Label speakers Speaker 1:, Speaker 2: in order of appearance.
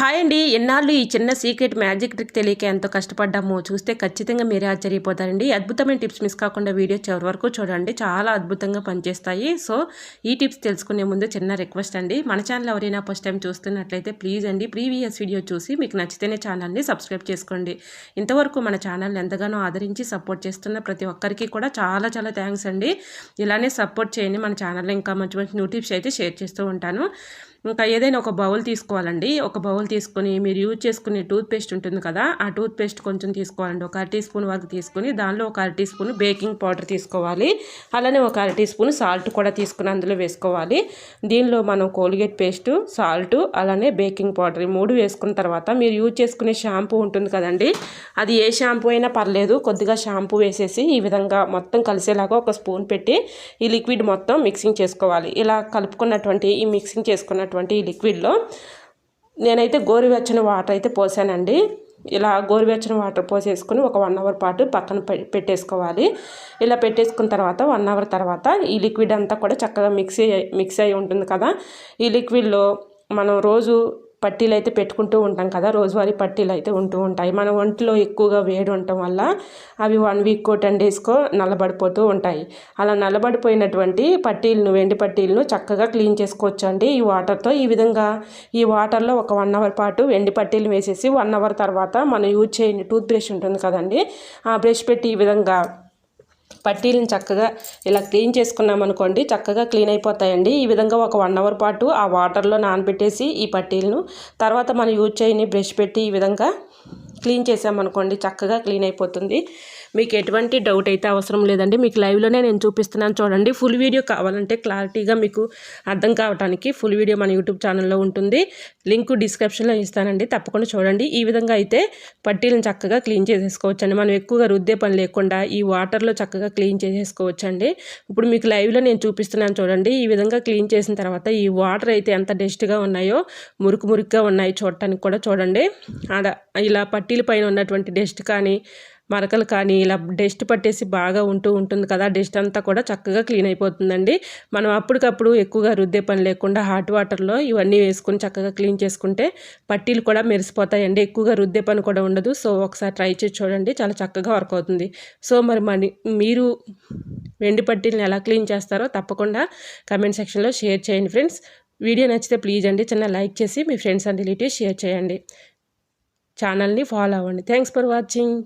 Speaker 1: Hi అండి. ఎన్నాళ్ళు ఈ చిన్న సీక్రెట్ మ్యాజిక్ ట్రిక్ తెలియక ఎంతో కష్టపడ్డామో చూస్తే ఖచ్చితంగా మీరే ఆశ్చర్యపోతారండి. అద్భుతమైన టిప్స్ మిస్ కాకుండా వీడియో చివరి వరకు చూడండి. చాలా అద్భుతంగా పనిచేస్తాయి. సో ఈ టిప్స్ తెలుసుకునే ముందు చిన్న రిక్వెస్ట్ అండి. మన ఛానల్ ఎవరైనా ఫస్ట్ టైం చూస్తున్నట్లయితే ప్లీజ్ అండి ప్రీవియస్ వీడియో చూసి మీకు నచ్చితేనే ఛానల్ని సబ్స్క్రైబ్ చేసుకోండి. ఇంతవరకు మన ఛానల్ని ఎంతగానో ఆదరించి సపోర్ట్ చేస్తున్న ప్రతి ఒక్కరికి కూడా చాలా చాలా థ్యాంక్స్ అండి. ఇలానే సపోర్ట్ చేయండి. మన ఛానల్లో ఇంకా మంచి మంచి న్యూ టిప్స్ అయితే షేర్ చేస్తూ ఉంటాను. ఇంకా ఏదైనా ఒక బౌల్ తీసుకోవాలండి. ఒక బౌల్ తీసుకొని మీరు యూజ్ చేసుకునే టూత్పేస్ట్ ఉంటుంది కదా ఆ టూత్పేస్ట్ కొంచెం తీసుకోవాలండి. ఒక టీ స్పూన్ వరకు తీసుకుని దానిలో ఒక అర టీ స్పూన్ బేకింగ్ పౌడర్ తీసుకోవాలి. అలానే ఒక అర టీ స్పూన్ సాల్ట్ కూడా తీసుకుని అందులో వేసుకోవాలి. దీనిలో మనం కోల్గేట్ పేస్ట్ సాల్ట్ అలానే బేకింగ్ పౌడర్ ఈ మూడు వేసుకున్న తర్వాత మీరు యూజ్ చేసుకునే షాంపూ ఉంటుంది కదండి. అది ఏ షాంపూ అయినా పర్లేదు. కొద్దిగా షాంపూ వేసేసి ఈ విధంగా మొత్తం కలిసేలాగా ఒక స్పూన్ పెట్టి ఈ లిక్విడ్ మొత్తం మిక్సింగ్ చేసుకోవాలి. ఇలా కలుపుకున్నటువంటి ఈ మిక్సింగ్ చేసుకున్న ఉన్నటువంటి ఈ లిక్విడ్లో నేనైతే గోరువెచ్చని వాటర్ అయితే పోసానండి. ఇలా గోరువెచ్చని వాటర్ పోసేసుకుని ఒక వన్ అవర్ పాటు పక్కన పెట్టేసుకోవాలి. ఇలా పెట్టేసుకున్న తర్వాత వన్ అవర్ తర్వాత ఈ లిక్విడ్ అంతా కూడా చక్కగా మిక్స్ మిక్స్ అయి ఉంటుంది కదా. ఈ లిక్విడ్లో మనం రోజు పట్టీలు అయితే పెట్టుకుంటూ ఉంటాం కదా రోజువారీ పట్టీలు అయితే ఉంటూ ఉంటాయి. మన ఒంట్లో ఎక్కువగా వేడి ఉండటం వల్ల అవి వన్ వీక్కో టెన్ డేస్కో నల్లబడిపోతూ ఉంటాయి. అలా నల్లబడిపోయినటువంటి పట్టీలను వెండి పట్టీలను చక్కగా క్లీన్ చేసుకోవచ్చు అండి ఈ వాటర్తో. ఈ విధంగా ఈ వాటర్లో ఒక వన్ అవర్ పాటు వెండి పట్టీలు వేసేసి వన్ అవర్ తర్వాత మనం యూజ్ చేయని టూత్ బ్రష్ ఉంటుంది కదండి ఆ బ్రష్ పెట్టి ఈ విధంగా పట్టీలను చక్కగా ఇలా క్లీన్ చేసుకున్నాం అనుకోండి చక్కగా క్లీన్ అయిపోతాయండి. ఈ విధంగా ఒక వన్ అవర్ పాటు ఆ వాటర్లో నానబెట్టేసి ఈ పట్టీలను తర్వాత మనం యూజ్ చేయని బ్రష్ పెట్టి ఈ విధంగా క్లీన్ చేసామనుకోండి చక్కగా క్లీన్ అయిపోతుంది. మీకు ఎటువంటి డౌట్ అయితే అవసరం లేదండి. మీకు లైవ్లోనే నేను చూపిస్తున్నాను చూడండి. ఫుల్ వీడియో కావాలంటే క్లారిటీగా మీకు అర్థం కావడానికి ఫుల్ వీడియో మన యూట్యూబ్ ఛానల్లో ఉంటుంది. లింక్ డిస్క్రిప్షన్లో ఇస్తానండి. తప్పకుండా చూడండి. ఈ విధంగా అయితే పట్టీలను చక్కగా క్లీన్ చేసేసుకోవచ్చండి. మనం ఎక్కువగా రుద్దే పని లేకుండా ఈ వాటర్లో చక్కగా క్లీన్ చేసేసుకోవచ్చండి. ఇప్పుడు మీకు లైవ్లో నేను చూపిస్తున్నాను చూడండి. ఈ విధంగా క్లీన్ చేసిన తర్వాత ఈ వాటర్ అయితే ఎంత డస్ట్గా ఉన్నాయో మురుకు మురుకుగా ఉన్నాయి చూడటానికి కూడా చూడండి. అలా ఇలా పట్టీల పైన ఉన్నటువంటి డస్ట్ కానీ మరకలు కానీ ఇలా డస్ట్ పట్టేసి బాగా ఉంటూ ఉంటుంది కదా డస్ట్ అంతా కూడా చక్కగా క్లీన్ అయిపోతుందండి. మనం అప్పటికప్పుడు ఎక్కువగా రుద్దే పని లేకుండా హాట్ వాటర్లో ఇవన్నీ వేసుకుని చక్కగా క్లీన్ చేసుకుంటే పట్టీలు కూడా మెరిసిపోతాయండి. ఎక్కువగా రుద్దే పని కూడా ఉండదు. సో ఒకసారి ట్రై చేసి చూడండి. చాలా చక్కగా వర్క్ అవుతుంది. సో మరి మరి మీరు వెండి పట్టీలను ఎలా క్లీన్ చేస్తారో తప్పకుండా కమెంట్ సెక్షన్లో షేర్ చేయండి ఫ్రెండ్స్. వీడియో నచ్చితే ప్లీజ్ అండి చిన్న లైక్ చేసి మీ ఫ్రెండ్స్ అండ్ రిలేటివ్స్ షేర్ చేయండి. ఛానల్ని ఫాలో అవ్వండి. Thanks for watching.